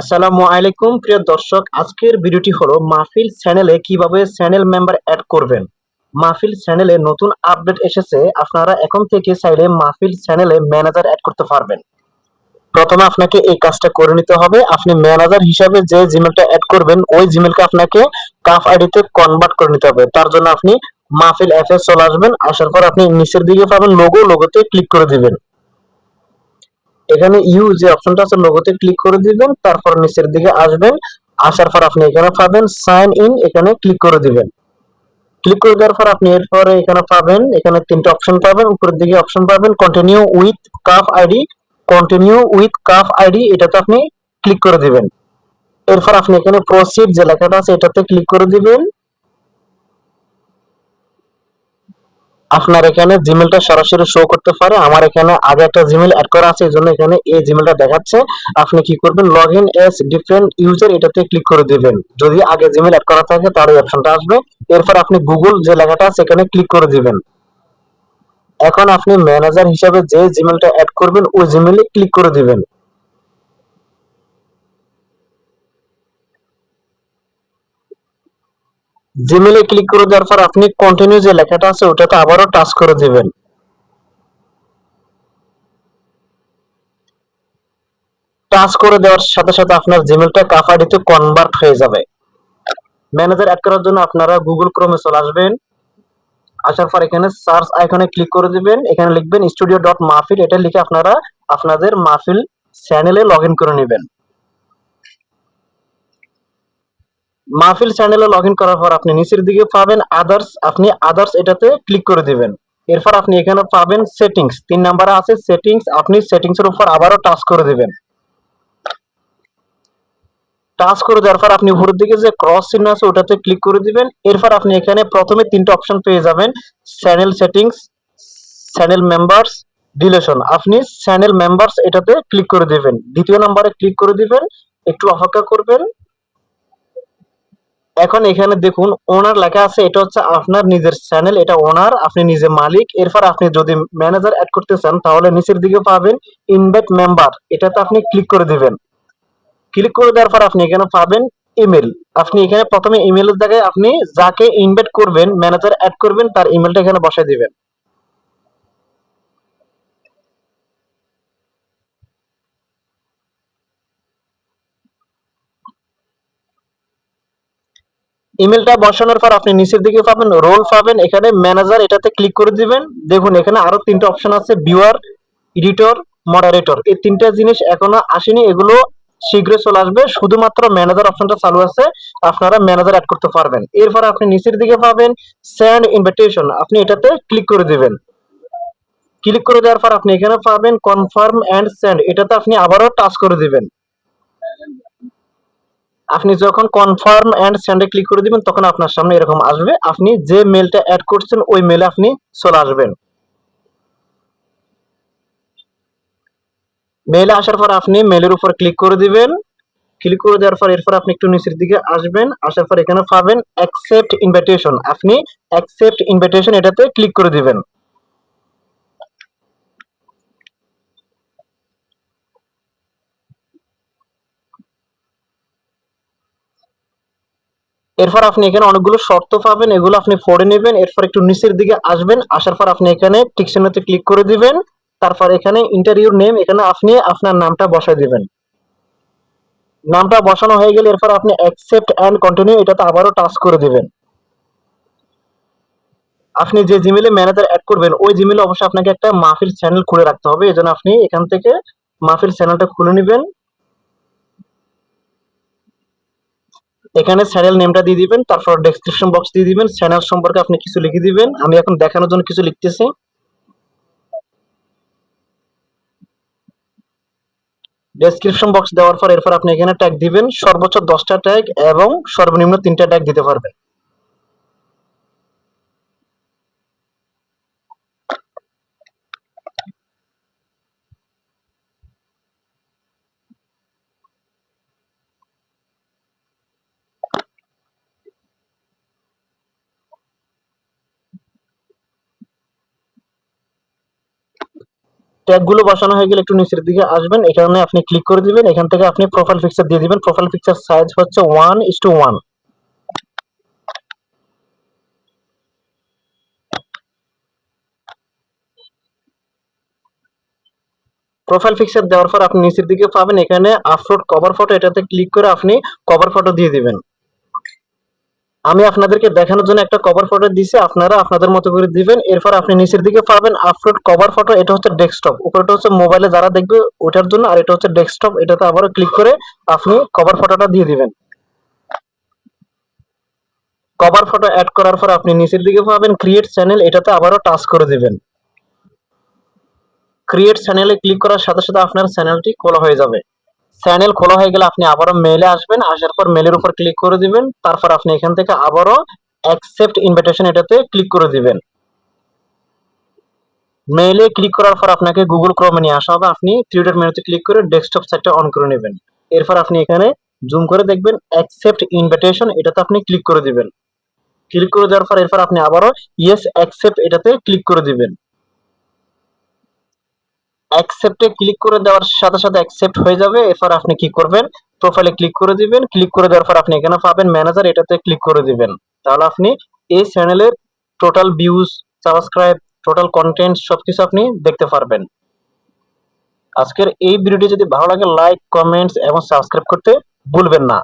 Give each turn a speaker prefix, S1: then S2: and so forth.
S1: আসসালামু আলাইকুম, প্রিয় দর্শক। আজকের ভিডিওটি হলো মাহফিল চ্যানেলে কীভাবে চ্যানেল মেম্বার অ্যাড করবেন। মাহফিল চ্যানেলে নতুন আপডেট এসেছে, আপনারা এখন থেকে চাইলে মাহফিল চ্যানেলে ম্যানেজার অ্যাড করতে পারবেন। প্রথমে আপনাকে এই কাজটা করে নিতে হবে। আপনি ম্যানেজার হিসাবে যে জিমেলটা অ্যাড করবেন, ওই জিমেলকে আপনাকে কাফ আইডিতে কনভার্ট করে নিতে হবে। তার জন্য আপনি মাহফিল অ্যাপে চলে আসবেন। আসার পর আপনি নিচের দিকে পাবেন লোগো লোগোতে ক্লিক করে দিবেন। এখানে ইউ যে অপশনটা আছে লোগোতে ক্লিক করে দিবেন, তারপর নিচের দিকে আসবেন। আসার পর আপনি এখানে পাবেন সাইন ইন এখানে ক্লিক করে দিবেন। ক্লিক করে দেওয়ার পর আপনি এরপরে এখানে পাবেন, এখানে তিনটা অপশন পাবেন, উপরের দিকে অপশন পাবেন continue with cuff ID continue with cuff ID এটাতে আপনি ক্লিক করে দিবেন। এরপর আপনি এখানে প্রসিড যে লেখাটা আছে, এটাতে ক্লিক করে দিবেন। আপনার এখানে জিমেলটা সরাসরি শো করতে পারে। আমার এখানে আগে একটা জিমেল অ্যাড করা আছে এই জন্য এখানে এই জিমেলটা দেখাচ্ছে। আপনি কি করবেন? Log in as different user এটাতে ক্লিক করে দিবেন। যদি আগে জিমেল অ্যাড করা থাকে তার অপশনটা আসবে। এরপর আপনি গুগল যে লেখাটা আছে, এখানে ক্লিক করে দিবেন। এখন আপনি ম্যানেজার হিসাবে যে জিমেলটা অ্যাড করবেন, ওই জিমেলে ক্লিক করে দিবেন। জিমেলে ক্লিক করে দেওয়ার পর আপনি কন্টিনিউ যে লেখাটা আছে, ওটাতে আবারও টাচ করে দিবেন। টাচ করে দেওয়ার সাথে সাথে আপনার জিমেলটা কাফাডিতে কনভার্ট হয়ে যাবে। ম্যানেজার অ্যাড করার জন্য আপনারা গুগল ক্রোমে চলে আসবেন। আসার পর এখানে সার্চ আইকনে ক্লিক করে দিবেন। এখানে লিখবেন স্টুডিও ডট মাহফিল এটা লিখে আপনারা আপনাদের মাহফিল চ্যানেলে লগ করে নেবেন। মাহফিল চ্যানেলে লগ ইন করার পর আপনি নিচের দিকে পাবেন আদার্স আপনি আদার্স এটাতে ক্লিক করে দিবেন। এরপর আপনি এখানে পাবেন সেটিংস তিন নাম্বারে আছে সেটিংস আপনি সেটিংস এর উপর আবারও টাচ করে দিবেন। টাচ করে দেওয়ার পর আপনি উপরের দিকে যে ক্রস চিহ্ন আছে ওটাতে ক্লিক করে দিবেন। এরপর আপনি এখানে প্রথমে তিনটা অপশন পেয়ে যাবেন channel settings channel members deletion আপনি চ্যানেল মেম্বার্স এটাতে ক্লিক করে দিবেন। দ্বিতীয় নাম্বারে ক্লিক করে দিবেন, একটু অপেক্ষা করবেন। এখন এখানে দেখুন ওনার লেখা আছে, এটা হচ্ছে আপনার নিজের চ্যানেল এটা ওনার আপনি নিজে মালিক। এরপর আপনি যদি ম্যানেজার অ্যাড করতে চান, তাহলে নিচের দিকে পাবেন ইনভাইট মেম্বার এটাতে আপনি ক্লিক করে দিবেন। ক্লিক করে দেওয়ার পর আপনি এখানে পাবেন ইমেল আপনি এখানে প্রথমে ইমেলের জায়গায় আপনি যাকে ইনভাইট করবেন ম্যানেজার অ্যাড করবেন, তার ইমেলটা এখানে বসাই দিবেন। ইমেলটা বসানোর পর আপনি নিচের দিকে পাবেন রোল পাবেন, এখানে ম্যানেজার এটাতে ক্লিক করে দিবেন। দেখুন, এখানে আরও তিনটা অপশন আছে ভিউয়ার এডিটর মডারেটর এই তিনটা জিনিস এখনও আসেনি, এগুলো শীঘ্রই চলে আসবে। শুধুমাত্র ম্যানেজার অপশনটা চালু আছে, আপনারা ম্যানেজার অ্যাড করতে পারবেন। এরপর আপনি নিচের দিকে পাবেন সেন্ড ইনভিটেশন আপনি এটাতে ক্লিক করে দিবেন। ক্লিক করে দেওয়ার পর আপনি এখানে পাবেন কনফার্ম এন্ড সেন্ড এটাতে আপনি আবারও টাচ করে দিবেন। আপনি যখন কনফার্ম এন্ড সেন্ডে ক্লিক করে দিবেন, তখন আপনার সামনে এরকম আসবে। আপনি যে মেলটা অ্যাড করছেন, ওই মেলে আপনি চলে আসবেন। মেলে আসার পর আপনি মেলের উপর ক্লিক করে দিবেন। ক্লিক করে দেওয়ার পর এরপর আপনি একটু নিচের দিকে আসবেন। আসার পর এখানে পাবেন অ্যাকসেপ্ট ইনভিটেশন আপনি অ্যাকসেপ্ট ইনভিটেশন এটাতে ক্লিক করে দিবেন। এরপর আপনি এখানে অনেকগুলো শর্ত পাবেন, এগুলো আপনি পড়ে নেবেন, এরপর একটু নিচের দিকে আসবেন, আসার পর আপনি এখানে টিক ক্লিক করে দিবেন, তারপর এখানে ইন্টারভিউর নেম, এখানে আপনি আপনার নামটা বসায় দিবেন। নামটা বসানো হয়ে গেলে এরপর আপনি অ্যাকসেপ্ট অ্যান্ড কন্টিনিউ এটাতে আবারও টাচ করে দিবেন। আপনি যে জিমেলে ম্যানেজার অ্যাড করবেন, ওই জিমেলে অবশ্যই আপনাকে একটা মাহফিল চ্যানেল খুলে রাখতে হবে, এজন্য আপনি এখান থেকে মাহফিল চ্যানেলটা খুলে নেবেন। এখানে চ্যানেল নেমটা দিয়ে দিবেন, তারপর ডেসক্রিপশন বক্স দিয়ে দিবেন চ্যানেল সম্পর্কে আপনি কিছু লিখে দিবেন। আমি এখন দেখানোর জন্য কিছু লিখতেছি। ডেসক্রিপশন বক্স দেওয়ার পর এরপর আপনি এখানে ট্যাগ দিবেন, সর্বোচ্চ দশটা ট্যাগ এবং সর্বনিম্ন তিনটা ট্যাগ দিতে পারবেন। ট্যাগগুলো বসানো হয়ে গেলে একটু নিচের দিকে আসবেন। এখানে আপনি ক্লিক করে দিবেন। এখান থেকে আপনি প্রোফাইল পিকচার দিয়ে দিবেন। প্রোফাইল পিকচার সাইজ হচ্ছে one is two one profile picture দেওয়ার পর আপনি নিচের দিকে পাবেন। এখানে আপলোড কভার ফটো এটাতে ক্লিক করে আপনি কভার ফটো দিয়ে দিবেন। আমি আপনাদেরকে দেখানোর জন্য একটা কভার ফটো দিছি, আপনারা আপনাদের মতো করে দিবেন। এরপর আপনি নিচের দিকে পাবেন আপলোড কভার ফটো এটা হচ্ছে ডেস্কটপ উপরেটা হচ্ছে মোবাইলে যারা দেখবে ওটার জন্য, আর এটা হচ্ছে ডেস্কটপ এটাতে আবারও ক্লিক করে আপনি কভার ফটোটা দিয়ে দিবেন। কভার ফটো অ্যাড করার পর আপনি নিচের দিকে পাবেন ক্রিয়েট চ্যানেল এটাতে আবারও টাচ করে দিবেন। ক্রিয়েট চ্যানেলে ক্লিক করার সাথে সাথে আপনার চ্যানেলটি খোলা হয়ে যাবে। চ্যানেল খোলা হয়ে গেলে আপনি আবারও মেলে আসবেন, আসার পর মেলের উপর ক্লিক করে দিবেন, তারপর আপনি এখান থেকে আবারও অ্যাকসেপ্ট ইনভিটেশন এটাতে ক্লিক করে দিবেন। মেলে ক্লিক করার পর আপনাকে গুগল ক্রোমে নিয়ে আসা হবে, আপনি থ্রি ডট মেনুতে ক্লিক করে ডেস্কটপ সাইটটা অন করে নেবেন। এরপর আপনি এখানে জুম করে দেখবেন অ্যাকসেপ্ট ইনভিটেশন এটাতে আপনি ক্লিক করে দিবেন। ক্লিক করে দেওয়ার পর এরপর আপনি আবারও ইয়েস অ্যাকসেপ্ট এটাতে ক্লিক করে দিবেন। অ্যাকসেপ্টে ক্লিক করে দেওয়ার সাথে সাথে অ্যাকসেপ্ট হয়ে যাবে। এরপর আপনি কি করবেন? প্রোফাইলে ক্লিক করে দিবেন। ক্লিক করে দেওয়ার পর আপনি এখানে পাবেন ম্যানেজার এটাতে ক্লিক করে দিবেন। তাহলে আপনি এই চ্যানেলের total views subscribe total content সবকিছু আপনি দেখতে পারবেন। আজকের এই ভিডিওটি যদি ভালো লাগে লাইক কমেন্টস এবং সাবস্ক্রাইব করতে ভুলবেন না।